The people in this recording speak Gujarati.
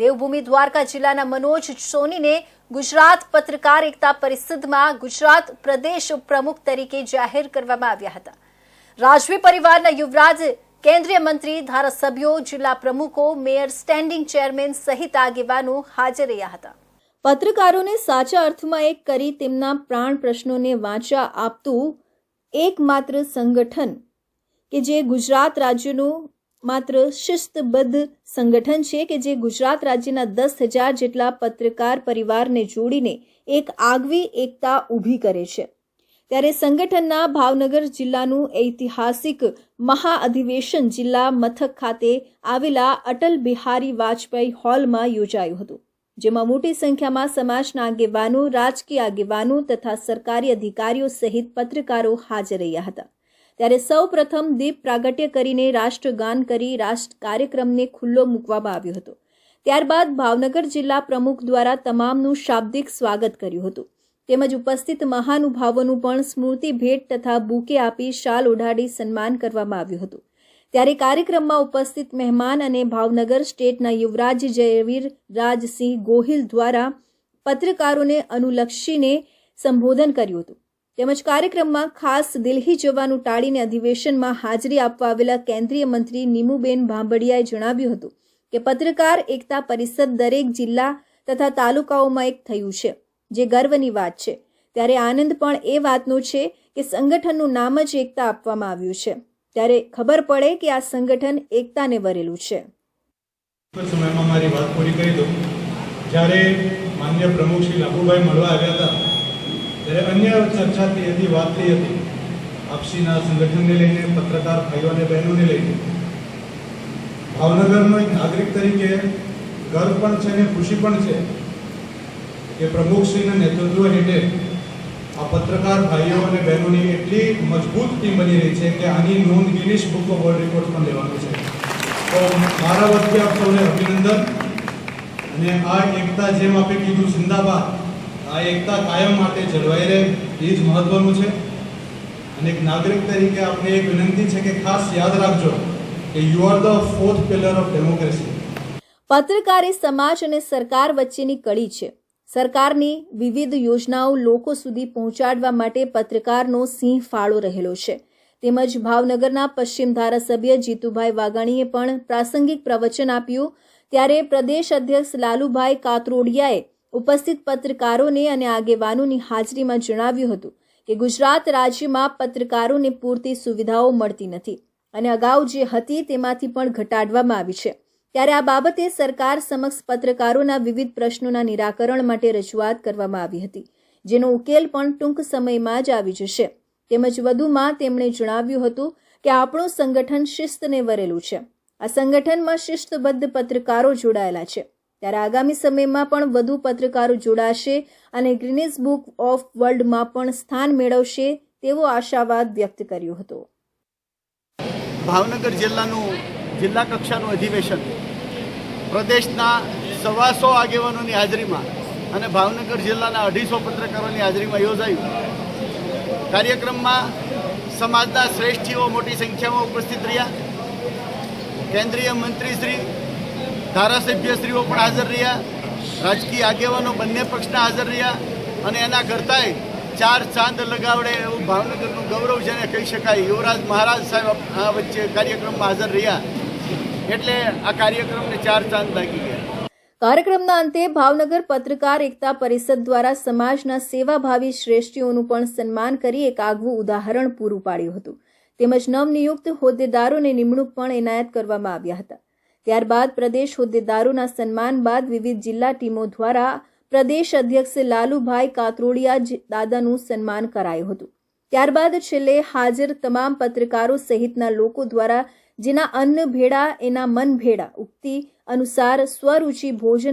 દેવભૂમિ દ્વારકા જિલ્લાના મનોજ સોનીને ગુજરાત પત્રકાર એકતા પરિષદમાં ગુજરાત પ્રદેશ પ્રમુખ તરીકે જાહેર કરવામાં આવ્યા હતા. રાજવી પરિવારના યુવરાજ, કેન્દ્રીય મંત્રી, ધારાસભ્યો, જિલ્લા પ્રમુખો, મેયર, સ્ટેન્ડિંગ ચેરમેન સહિત આગેવાનો હાજર રહ્યા હતા. પત્રકારોને સાચા અર્થમાં એક કરી તેમના પ્રાણ પ્રશ્નોને વાંચા આપતું એકમાત્ર સંગઠન કે જે ગુજરાત રાજ્યનું માત્ર શિસ્તબદ્ધ સંગઠન છે કે જે ગુજરાત રાજ્યના દસ હજાર જેટલા પત્રકાર પરિવારને જોડીને એક આગવી એકતા ઊભી કરે છે. ત્યારે સંગઠનના ભાવનગર જિલ્લાનું ઐતિહાસિક મહાઅધિવેશન જિલ્લા મથક ખાતે આવેલા અટલ બિહારી વાજપેયી હોલમાં યોજાયું હતું, જેમાં મોટી સંખ્યામાં સમાજના આગેવાનો, રાજકીય આગેવાનો તથા સરકારી અધિકારીઓ સહિત પત્રકારો હાજર રહ્યા હતા. ત્યારે સૌ પ્રથમ દીપ પ્રાગટ્ય કરીને રાષ્ટ્રગાન કરી રાષ્ટ્ર કાર્યક્રમને ખુલ્લો મૂકવામાં આવ્યો હતો. ત્યારબાદ ભાવનગર જિલ્લા પ્રમુખ દ્વારા તમામનું શાબ્દિક સ્વાગત કર્યું હતું. તેમજ ઉપસ્થિત મહાનુભાવોનું પણ સ્મૃતિ ભેટ તથા બુકે આપી શાલ ઓઢાડી સન્માન કરવામાં આવ્યું હતું. ત્યારે કાર્યક્રમમાં ઉપસ્થિત મહેમાન અને ભાવનગર સ્ટેટના યુવરાજ જયવીર રાજસિંહ ગોહિલ દ્વારા પત્રકારોને અનુલક્ષીને સંબોધન કર્યું હતું. તેમજ કાર્યક્રમમાં ખાસ દિલ્હી જવાનું ટાળીને અધિવેશનમાં હાજરી આપવા આવેલા કેન્દ્રીય મંત્રી નીમુબેન ભાંભડિયાએ જણાવ્યું હતું કે પત્રકાર એકતા પરિષદ દરેક જિલ્લા તથા તાલુકાઓમાં એક થયું છે, જે ગર્વની વાત છે. ત્યારે આનંદ પણ એ વાતનો છે કે સંગઠનનું નામ જ એકતા આપવામાં આવ્યું છે. ત્યારે ખબર પડે કે આ સંગઠન એકતાને વરેલું છે. સમયમાં મારી વાત પૂરી કરી દઉં. જ્યારે માન્ય પ્રમુખ શ્રી લાભુભાઈ મળવા આવ્યા હતા અન્ય ચર્ચા થઈ હતી વાત થઈ હતી. આપસીના સંગઠનને લઈને, પત્રકાર ભાઈઓ અને બહેનોને લઈને. ભાવનગરનો એક નાગરિક તરીકે ગર્વ પણ છે અને ખુશી પણ છે કે પ્રમુખશ્રીના નેતૃત્વ હેઠળ આ પત્રકાર ભાઈઓ અને બહેનોની એટલી મજબૂત ટીમ બની રહી છે કે આની નોંધ Guinness book of world record પણ લેવાનું છે. તો મારા વતી આપ સૌને અભિનંદન અને આ એકતા જેમ આપે કીધું જિંદાબાદ આ એકતા કાયમ માટે જળવાઈ રહે, એ જ મહત્વનું છે. અને એક નાગરિક તરીકે આપણે એક વિનંતી છે કે ખાસ યાદ રાખજો કે you are the fourth pillar of democracy પત્રકાર એ સમાજ અને સરકાર વચ્ચેની કડી છે. સરકારની વિવિધ યોજનાઓ લોકો સુધી પહોંચાડવા માટે પત્રકારનો સિંહ ફાળો રહેલો છે. તેમજ ભાવનગરના પશ્ચિમ ધારાસભ્ય જીતુભાઈ વાઘાણીએ પણ પ્રાસંગિક પ્રવચન આપ્યું, ત્યારે પ્રદેશ અધ્યક્ષ લાલુભાઈ કાતરોડિયાએ ઉપસ્થિત પત્રકારોને અને આગેવાનોની હાજરીમાં જણાવ્યું હતું કે ગુજરાત રાજ્યમાં પત્રકારોને પૂરતી સુવિધાઓ મળતી નથી અને અગાઉ જે હતી તેમાંથી પણ ઘટાડવામાં આવી છે. ત્યારે આ બાબતે સરકાર સમક્ષ પત્રકારોના વિવિધ પ્રશ્નોના નિરાકરણ માટે રજૂઆત કરવામાં આવી હતી, જેનો ઉકેલ પણ ટૂંક સમયમાં જ આવી જશે. તેમજ વધુમાં તેમણે જણાવ્યું હતું કે આપણું સંગઠન શિસ્તને વરેલું છે. આ સંગઠનમાં શિસ્તબદ્ધ પત્રકારો જોડાયેલા છે. ત્યારે આગામી સમયમાં પણ વધુ પત્રકારો જોડાશે અને ગ્રીનિસ બુક ઓફ વર્લ્ડમાં પણ સ્થાન મેળવશે તેવો આશાવાદ વ્યક્ત કર્યો હતો. ભાવનગર જિલ્લાનું જિલ્લા કક્ષાનું અધિવેશન પ્રદેશના સવાસો આગેવાનોની હાજરીમાં અને ભાવનગર જિલ્લાના અઢીસો પત્રકારોની હાજરીમાં યોજાયું. કાર્યક્રમમાં સમાજના શ્રેષ્ઠીઓ મોટી સંખ્યામાં ઉપસ્થિત રહ્યા. કેન્દ્રીય મંત્રીશ્રી ધારાસભ્યશ્રીઓ પણ હાજર રહ્યા, રાજકીય આગેવાનો બંને પક્ષના હાજર રહ્યા અને એના કરતાંય ચાર ચાંદ લગાવડે એવું ભાવનગરનું ગૌરવ જેને કહી શકાય, યુવરાજ મહારાજ સાહેબ આ વચ્ચે કાર્યક્રમમાં હાજર રહ્યા. એટલે આ કાર્યક્રમને ચાર ચાંદ લાગી ગયા. કાર્યક્રમના અંતે ભાવનગર પત્રકાર એકતા પરિષદ દ્વારા સમાજના સેવાભાવી શ્રેષ્ઠીઓનું પણ સન્માન કરી એક આગવું ઉદાહરણ પૂરું પાડ્યું હતું. તેમજ નવનિયુક્ત હોદ્દેદારોને નિમણૂક પણ એનાયત કરવામાં આવ્યા હતા. ત્યારબાદ પ્રદેશ હોદ્દેદારોના સન્માન બાદ વિવિધ જિલ્લા ટીમો દ્વારા પ્રદેશ અધ્યક્ષ લાલુભાઈ કાતરોડિયા દાદાનું સન્માન કરાયું હતું. ત્યારબાદ છેલ્લે હાજર તમામ પત્રકારો સહિતના લોકો દ્વારા જેના અન્ન ભેડા એના મન ભેડા ઉક્તિ અનુસાર સ્વરૂચિ ભોજન